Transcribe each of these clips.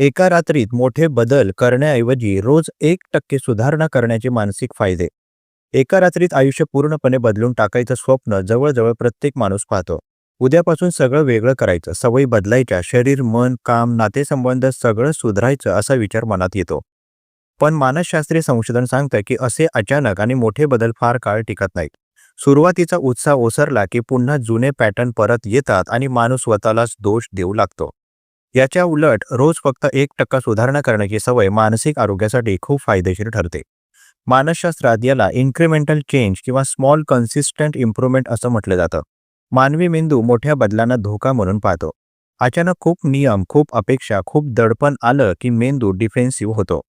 एका रात्रीत मोठे बदल करण्याऐवजी रोज एक टक्के सुधारणा करण्याचे मानसिक फायदे. एका रात्रीत आयुष्य पूर्णपणे बदलून टाकायचं स्वप्न जवळजवळ प्रत्येक माणूस पाहतो. उद्यापासून सगळं वेगळं करायचं सवयी बदलायच्या शरीर मन काम नातेसंबंध सगळं सुधारायचं असा विचार मनात येतो. पण मानसशास्त्रीय संशोधन सांगतं की असे अचानक आणि मोठे बदल फार काळ टिकत नाहीत. सुरुवातीचा उत्साह ओसरला की पुन्हा जुने पॅटर्न परत येतात आणि माणूस स्वतःलाच दोष देऊ लागतो. याच्या उलट रोज फक्त एक टक्का सुधारणा करण्याची सवय मानसिक आरोग्यासाठी खूप फायदेशीर ठरते. मानसशास्त्रात याला इन्क्रिमेंटल चेंज किंवा स्मॉल कन्सिस्टंट इम्प्रूव्हमेंट असं म्हटलं जातं. मानवी मेंदू मोठ्या बदलांना धोका म्हणून पाहतो. अचानक खूप नियम खूप अपेक्षा खूप दडपण आलं की मेंदू डिफेन्सिव्ह होतो.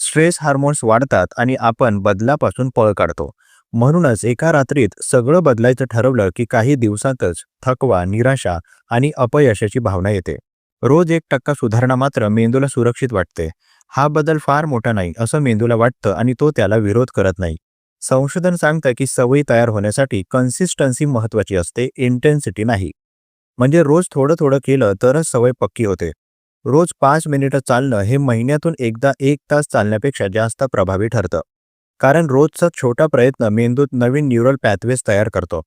स्ट्रेस हार्मोन्स वाढतात आणि आपण बदलापासून पळ काढतो. म्हणूनच एका रात्रीत सगळं बदलायचं ठरवलं की काही दिवसातच थकवा निराशा आणि अपयशाची भावना येते. रोज एक टक्का सुधारणा मात्र मेंदूला सुरक्षित वाटते. हा बदल फार मोठा नाही असं मेंदूला वाटतं आणि तो त्याला विरोध करत नाही. संशोधन सांगतं की सवयी तयार होण्यासाठी कन्सिस्टन्सी महत्वाची असते इंटेन्सिटी नाही. म्हणजे रोज थोडं थोडं केलं तरच सवय पक्की होते. रोज पाच मिनिटं चालणं हे महिन्यातून एकदा एक तास चालण्यापेक्षा जास्त प्रभावी ठरतं. कारण रोजचा छोटा प्रयत्न मेंदूत नवीन न्यूरल पॅथवेज तयार करतो.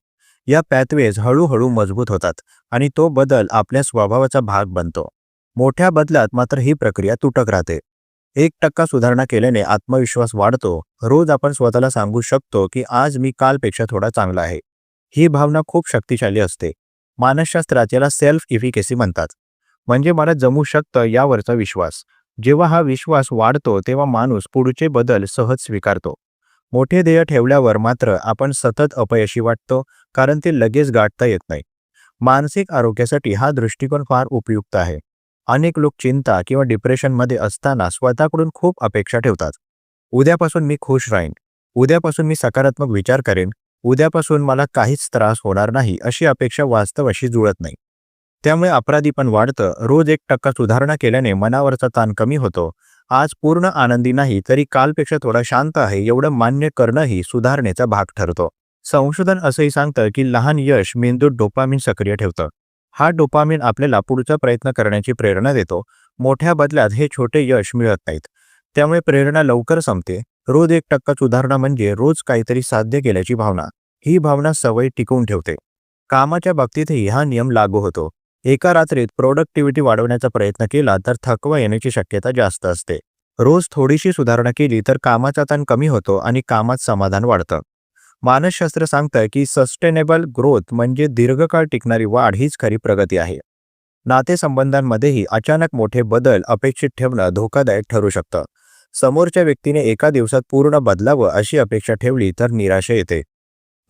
या पॅथवेज हळूहळू मजबूत होतात आणि तो बदल आपल्या स्वभावाचा भाग बनतो. मोठ्या बदलात मात्र ही प्रक्रिया तुटक राहते. एक टक्का सुधारणा केल्याने आत्मविश्वास वाढतो. रोज आपण स्वतःला सांगू शकतो की आज मी कालपेक्षा थोडा चांगला आहे. ही भावना खूप शक्तिशाली असते. मानसशास्त्रात याला सेल्फ इफिकेसी म्हणतात. म्हणजे मला जमू शकतं यावरचा विश्वास. जेव्हा हा विश्वास वाढतो तेव्हा माणूस पुढचे बदल सहज स्वीकारतो. मोठे ध्येय ठेवल्यावर मात्र आपण सतत अपयशी वाटतो कारण ते लगेच गाठता येत नाही. मानसिक आरोग्यासाठी हा दृष्टिकोन फार उपयुक्त आहे. अनेक लोक चिंता किंवा डिप्रेशनमध्ये असताना स्वतःकडून खूप अपेक्षा ठेवतात. उद्यापासून मी खुश राहीन. उद्यापासून मी सकारात्मक विचार करेन. उद्यापासून मला काहीच त्रास होणार नाही अशी अपेक्षा वास्तवाशी जुळत नाही. त्यामुळे अपराधी पण वाढतं. रोज एक टक्का सुधारणा केल्याने मनावरचा ताण कमी होतो. आज पूर्ण आनंदी नाही तरी कालपेक्षा थोडा शांत आहे एवढं मान्य करणंही सुधारणेचा भाग ठरतो. संशोधन असंही सांगतं की लहान यश मेंदूत डोपामिन सक्रिय ठेवतं. हा डोपामिन आपल्याला पुढचा प्रयत्न करण्याची प्रेरणा देतो. मोठ्या बदल्यात हे छोटे यश मिळत नाहीत. त्यामुळे प्रेरणा लवकर संपते. रोज एक टक्का सुधारणा म्हणजे रोज काहीतरी साध्य केल्याची भावना. ही भावना सवय टिकवून ठेवते. कामाच्या बाबतीतही हा नियम लागू होतो. एका रात्रीत प्रोडक्टिव्हिटी वाढवण्याचा प्रयत्न केला तर थकवा येण्याची शक्यता जास्त असते. रोज थोडीशी सुधारणा केली तर कामाचा ताण कमी होतो आणि कामात समाधान वाढतं. मानसशास्त्र सांगतं की सस्टेनेबल ग्रोथ म्हणजे दीर्घकाळ टिकणारी वाढ हीच खरी प्रगती आहे. नातेसंबंधांमध्येही अचानक मोठे बदल अपेक्षित ठेवणं धोकादायक ठरू शकतं. समोरच्या व्यक्तीने एका दिवसात पूर्ण बदलावं अशी अपेक्षा ठेवली तर निराशा येते.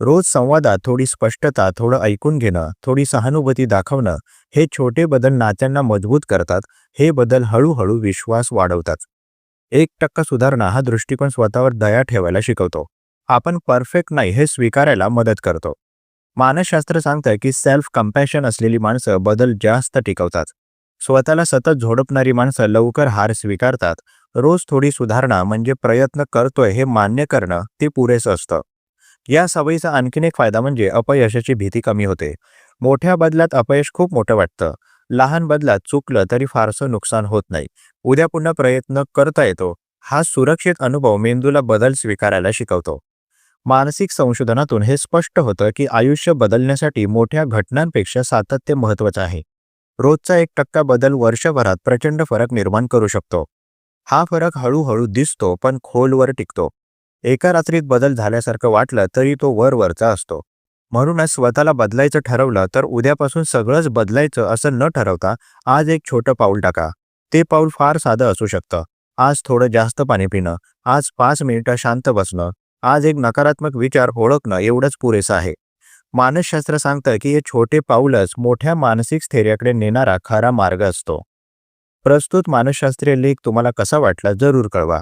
रोज संवादात थोडी स्पष्टता थोडं ऐकून घेणं थोडी सहानुभूती दाखवणं हे छोटे बदल नात्यांना मजबूत करतात हे बदल हळूहळू विश्वास वाढवतात. एक टक्का सुधारणा हा दृष्टिकोन स्वतःवर दया ठेवायला शिकवतो. आपण परफेक्ट नाही हे स्वीकारायला मदत करतो. मानसशास्त्र सांगतं की सेल्फ कम्पॅशन असलेली माणसं बदल जास्त टिकवतात. स्वतःला सतत झोडपणारी माणसं लवकर हार स्वीकारतात. रोज थोडी सुधारणा म्हणजे प्रयत्न करतोय हे मान्य करणं ते पुरेसं असतं. या सवयीचा आणखीन एक फायदा म्हणजे अपयशाची भीती कमी होते. मोठ्या बदलात अपयश खूप मोठं वाटतं. लहान बदलात चुकलं तरी फारसं नुकसान होत नाही. उद्या पुन्हा प्रयत्न करता येतो. हा सुरक्षित अनुभव मेंदूला बदल स्वीकारायला शिकवतो. मानसिक संशोधनातून हे स्पष्ट होतं की आयुष्य बदलण्यासाठी मोठ्या घटनांपेक्षा सातत्य महत्वाचं आहे. रोजचा एक टक्का बदल वर्षभरात प्रचंड फरक निर्माण करू शकतो. हा फरक हळूहळू दिसतो पण खोलवर टिकतो. एका रात्रीत बदल झाल्यासारखं वाटलं तरी तो वरवरचा असतो. म्हणूनच स्वतःला बदलायचं ठरवलं तर उद्यापासून सगळंच बदलायचं असं न ठरवता आज एक छोटं पाऊल टाका. ते पाऊल फार साधं असू शकतं. आज थोडं जास्त पाणी पिणं. आज पाच मिनिटं शांत बसणं. आज एक नकारात्मक विचार ओळखणं एवढंच पुरेसं आहे. मानसशास्त्र सांगतं की हे छोटे पाऊलच मोठ्या मानसिक स्थैर्याकडे नेणारा खरा मार्ग असतो. प्रस्तुत मानसशास्त्रीय लेख तुम्हाला कसा वाटला जरूर कळवा.